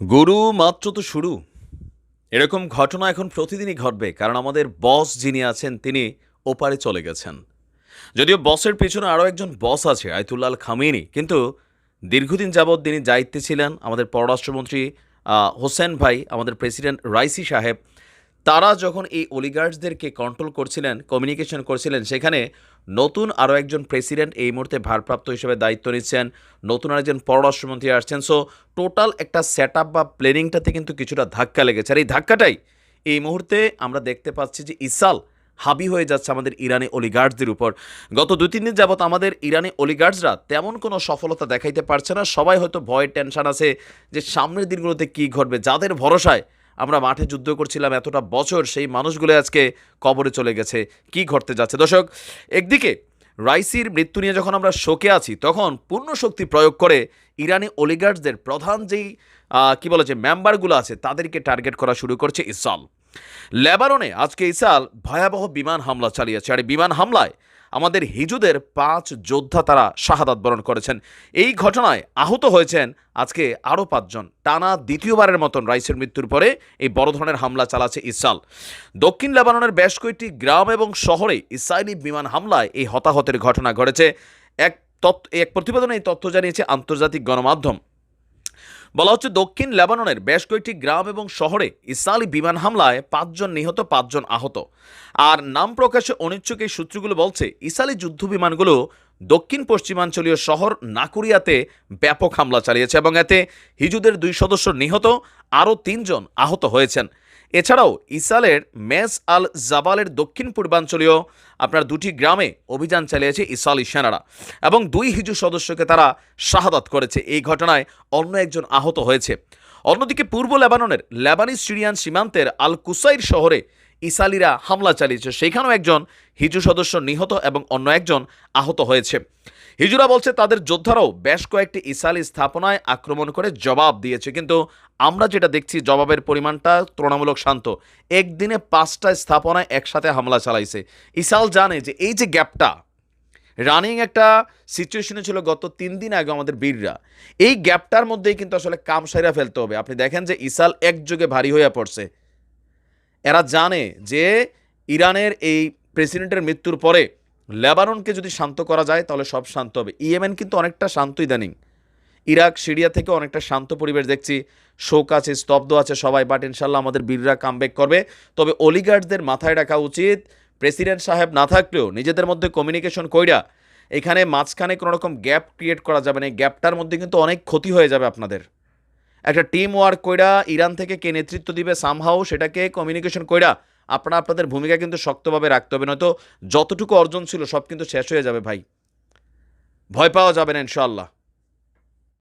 গুরু মাত্র তো শুরু। এরকম ঘটনা এখন প্রতিদিনই ঘটবে, কারণ আমাদের বস যিনি আছেন, তিনি ওপারে চলে গেছেন। যদিও বসের পেছনে আরও একজন বস আছে আয়তুল্লাল খামিনি, কিন্তু দীর্ঘদিন যাবৎ তিনি দায়িত্বে ছিলেন আমাদের পররাষ্ট্রমন্ত্রী হোসেন ভাই, আমাদের প্রেসিডেন্ট রাইসি সাহেব। তারা যখন এই অলিগার্ডসদেরকে কন্ট্রোল করছিলেন কমিউনিকেশন করছিলেন, সেখানে নতুন আরও একজন প্রেসিডেন্ট এই মুহূর্তে ভারপ্রাপ্ত হিসেবে দায়িত্ব নিচ্ছেন। নতুন আরেকজন পররাষ্ট্রমন্ত্রী আসছেন। সো টোটাল একটা সেট বা প্ল্যানিংটাতে কিন্তু কিছুটা ধাক্কা লেগেছে। আর এই ধাক্কাটাই এই মুহূর্তে আমরা দেখতে পাচ্ছি যে ইসাল হাবি হয়ে যাচ্ছে আমাদের ইরানি অলিগার্ডসদের উপর। গত দুই তিন দিন যাবৎ আমাদের ইরানি অলিগার্ডসরা তেমন কোনো সফলতা দেখাইতে পারছে না। সবাই হয়তো ভয়ের টেনশন আছে যে সামনের দিনগুলোতে কী ঘটবে। যাদের ভরসায় আমরা মাঠে যুদ্ধ করছিলাম এতটা বছর, সেই মানুষগুলো আজকে কবরে চলে গেছে। কি ঘটতে যাচ্ছে? দর্শক, একদিকে রাইসির মৃত্যু নিয়ে যখন আমরা শোকে আছি, তখন পূর্ণ শক্তি প্রয়োগ করে ইরানি অলিগার্ডসদের প্রধান যেই কী বলে যে মেম্বারগুলো আছে, তাদেরকে টার্গেট করা শুরু করছে ইসরাল লেবাননে আজকে ইসরায়েল ভয়াবহ বিমান হামলা চালিয়েছে। আর বিমান হামলায় আমাদের হিজুদের পাঁচ যোদ্ধা তারা শাহাদাত বরণ করেছেন। এই ঘটনায় আহত হয়েছেন আজকে আরও পাঁচজন। টানা দ্বিতীয়বারের মতন রাইসের মৃত্যুর পরে এই বড় ধরনের হামলা চালাচ্ছে ইসরায়েল। দক্ষিণ লেবাননের বেশ কয়েকটি গ্রাম এবং শহরে ইসরায়েলি বিমান হামলায় এই হতাহতের ঘটনা ঘটেছে। এক তথ্য এক প্রতিবেদনে এই তথ্য জানিয়েছে আন্তর্জাতিক গণমাধ্যম। বলা হচ্ছে দক্ষিণ লেবাননের বেশ কয়েকটি গ্রাম এবং শহরে ইসরায়েলি বিমান হামলায় পাঁচজন নিহত, পাঁচজন আহত। আর নাম প্রকাশে অনিচ্ছুক এই সূত্রগুলো বলছে, ইসরায়েলি যুদ্ধ বিমানগুলো দক্ষিণ পশ্চিমাঞ্চলীয় শহর নাকুরিয়াতে ব্যাপক হামলা চালিয়েছে এবং এতে হিজুদের দুই সদস্য নিহত, আরও তিনজন আহত হয়েছেন। এছাড়াও ইসালের মেস আল জাবালের দক্ষিণ পূর্বাঞ্চলীয় আপনার দুটি গ্রামে অভিযান চালিয়েছে ইসালি সেনারা এবং দুই হিজু সদস্যকে তারা শাহাদাত করেছে। এই ঘটনায় অন্য একজন আহত হয়েছে। অন্যদিকে পূর্ব লেবাননের লেবানিস সিরিয়ান সীমান্তের আল কুসাইর শহরে ইসালিরা হামলা চালিয়েছে। সেখানেও একজন হিজু সদস্য নিহত এবং অন্য একজন আহত হয়েছে। হিজুরা বলছে, তাদের যোদ্ধারাও বেশ কয়েকটি ইসালি স্থাপনায় আক্রমণ করে জবাব দিয়েছে। কিন্তু আমরা যেটা দেখছি, জবাবের পরিমাণটা তুলনামূলক শান্ত। একদিনে পাঁচটা স্থাপনায় একসাথে হামলা চালাইছে। ইসাল জানে যে এই যে গ্যাপটা, রানিং একটা সিচুয়েশনে ছিল গত তিন দিন আগে আমাদের বীররা। এই গ্যাপটার মধ্যেই কিন্তু আসলে কাম সাইরা ফেলতে হবে। আপনি দেখেন যে ইসাল একযোগে ভারী হয়ে পড়ছে। এরা জানে যে ইরানের এই প্রেসিডেন্টের মৃত্যুর পরে লেবাননকে যদি শান্ত করা যায়, তাহলে সব শান্ত হবে। ইয়েমেন কিন্তু অনেকটা শান্ত ইদানিং। ইরাক, সিরিয়া থেকে অনেকটা শান্ত পরিবেশ দেখছি। শোক আছে, স্তব্ধ আছে সবাই বাট ইনশাল্লাহ আমাদের বীররা কামব্যাক করবে। তবে অলিগার্ডদের মাথায় রাখা উচিত, প্রেসিডেন্ট সাহেব না থাকলেও নিজেদের মধ্যে কমিউনিকেশন কইরা এখানে মাঝখানে কোনো রকম গ্যাপ ক্রিয়েট করা যাবে না। এই গ্যাপটার মধ্যে কিন্তু অনেক ক্ষতি হয়ে যাবে আপনাদের। একটা টিম ওয়ার্ক কইরা ইরান থেকে কে নেতৃত্ব দিবে সামহাও সেটাকে কমিউনিকেশন কইরা আপনারা আপনাদের ভূমিকা কিন্তু শক্তভাবে রাখতে হবে। নয়তো যতটুকু অর্জন ছিল সব কিন্তু শেষ হয়ে যাবে ভাই। ভয় পাওয়া যাবে না, ইনশাআল্লাহ।